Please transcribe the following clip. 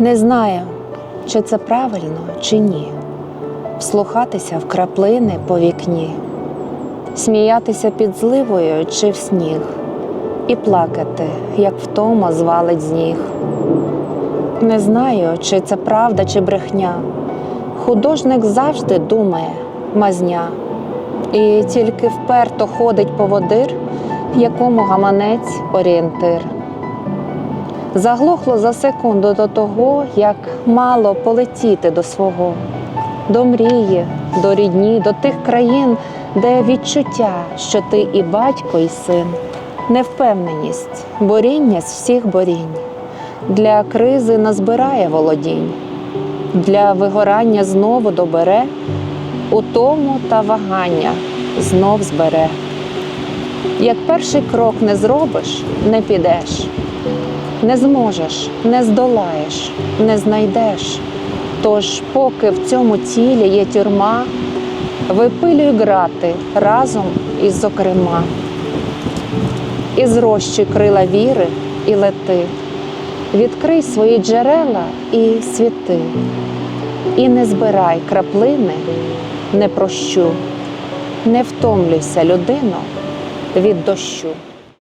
Не знаю, чи це правильно, чи ні. Вслухатися в краплини по вікні, сміятися під зливою чи в сніг, і плакати, як втома звалить з ніг. Не знаю, чи це правда, чи брехня. Художник завжди думає мазня, і тільки вперто ходить поводир, якому гаманець орієнтир. Заглохло за секунду до того, як мало полетіти до свого, до мрії, до рідні, до тих країн, де відчуття, що ти і батько, і син, невпевненість, боріння з всіх борінь. Для кризи назбирає володінь, для вигорання знову добере, утому та вагання знов збере. Як перший крок не зробиш, не підеш, не зможеш, не здолаєш, не знайдеш. Тож, поки в цьому тілі є тюрма, випилюй грати разом із зокрема. І зрощуй крила віри і лети, відкрий свої джерела і світи, і не збирай краплини, не прощу, не втомлюйся, людино, від дощу.